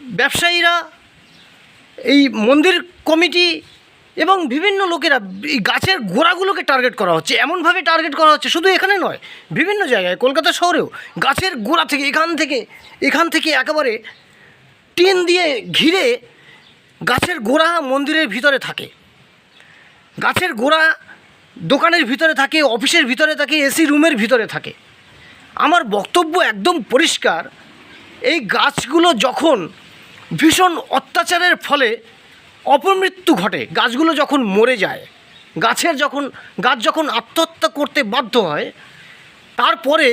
ব্যবসায়ীরা, এই মন্দির কমিটি এবং বিভিন্ন লোকেরা এই গাছের গোড়াগুলোকে টার্গেট করা হচ্ছে। এমনভাবে টার্গেট করা হচ্ছে, শুধু এখানে নয়, বিভিন্ন জায়গায়, কলকাতা শহরেও। গাছের গোড়া থেকে, এখান থেকে এখান থেকে একেবারে টিন দিয়ে ঘিরে গাছের গোড়া মন্দিরের ভিতরে থাকে। গাছের গোড়া দোকানের ভিতরে থাকে, অফিসের ভিতরে থাকে, এসি রুমের ভিতরে থাকে। আমার বক্তব্য একদম পরিষ্কার, এই গাছগুলো যখন ভীষণ অত্যাচারের ফলে অপমৃত্যু ঘটে। গাছগুলো যখন মরে যায়, গাছের যখন, গাছ যখন আত্মহত্যা করতে বাধ্য হয়, তারপরে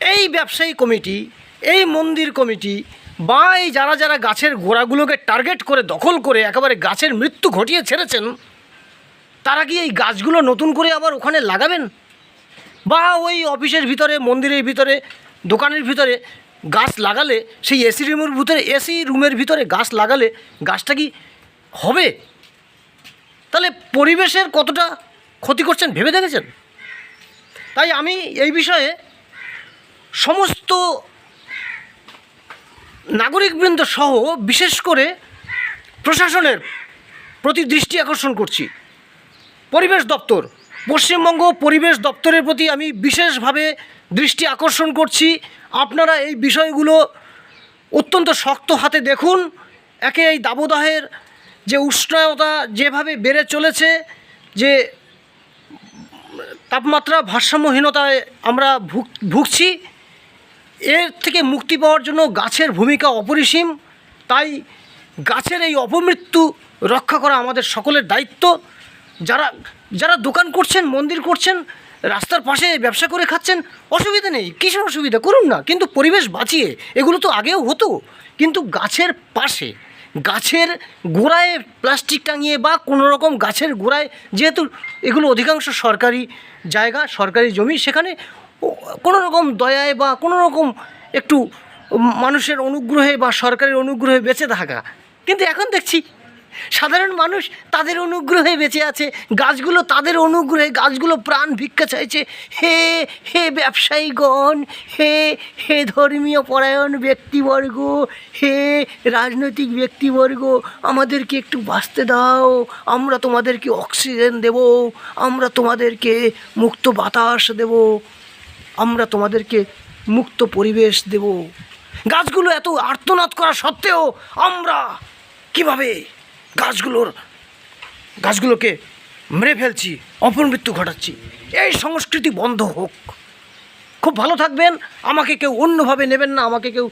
এই ব্যবসায়ী কমিটি, এই মন্দির কমিটি বা এই যারা যারা গাছের গোড়াগুলোকে টার্গেট করে, দখল করে একেবারে গাছের মৃত্যু ঘটিয়ে ছেড়েছেন, তারা কি এই গাছগুলো নতুন করে আবার ওখানে লাগাবেন? বা ওই অফিসের ভিতরে, মন্দিরের ভিতরে, দোকানের ভিতরে গাছ লাগালে, সেই এসি রুমের ভিতরে এসি রুমের ভিতরে গাছ লাগালে গাছটা কি হবে? তাহলে পরিবেশের কতটা ক্ষতি করছেন ভেবে দেখেছেন? তাই আমি এই বিষয়ে সমস্ত নাগরিকবৃন্দ সহ, বিশেষ করে প্রশাসনের প্রতি দৃষ্টি আকর্ষণ করছি। পরিবেশ দপ্তর, পশ্চিমবঙ্গ পরিবেশ দপ্তরের প্রতি আমি বিশেষভাবে দৃষ্টি আকর্ষণ করছি। আপনারা এই বিষয়গুলো অত্যন্ত শক্ত হাতে দেখুন। একে এই দাবদাহের যে উষ্ণতা যেভাবে বেড়ে চলেছে, যে তাপমাত্রা ভারসাম্যহীনতায় আমরা ভুগ, ভুগছি, এর থেকে মুক্তি পাওয়ার জন্য গাছের ভূমিকা অপরিসীম। তাই গাছের এই অপমৃত্যু রক্ষা করা আমাদের সকলের দায়িত্ব। যারা যারা দোকান করছেন, মন্দির করছেন রাস্তার পাশে ব্যবসা করে খাচ্ছেন? অসুবিধা নেই, কিসের অসুবিধা? করুন না, কিন্তু পরিবেশ বাঁচিয়ে, এগুলো তো আগেও হতো। কিন্তু গাছের পাশে, গাছের গোড়ায় প্লাস্টিক টাঙিয়ে বা কোনো রকম গাছের গোড়ায়, যেহেতু এগুলো অধিকাংশ সরকারি জায়গা, সরকারি জমি, সেখানে কোনো রকম দয়ায় বা কোনো রকম একটু মানুষের অনুগ্রহে বা সরকারের অনুগ্রহে বেঁচে থাকা। কিন্তু এখন দেখছি সাধারণ মানুষ তাদের অনুগ্রহে বেঁচে আছে, গাছগুলো তাদের অনুগ্রহে, গাছগুলো প্রাণ ভিক্ষা চাইছে। হে হে ব্যবসায়ীগণ, হে হে ধর্মীয় পরায়ণ ব্যক্তিবর্গ, হে রাজনৈতিক ব্যক্তিবর্গ, আমাদেরকে একটু বাঁচতে দাও, আমরা তোমাদেরকে অক্সিজেন দেব, আমরা তোমাদেরকে মুক্ত বাতাস দেব, আমরা তোমাদেরকে মুক্ত পরিবেশ দেব। গাছগুলো এত আর্তনাদ করা সত্ত্বেও আমরা কীভাবে গাছগুলোর, গাছগুলোকে মেরে ফেলছি অপমৃত্যু ঘটাচ্ছি। এই সংস্কৃতি বন্ধ হোক। খুব ভালো থাকবেন। আমাকে কেউ অন্যভাবে নেবেন না, আমাকে কেউ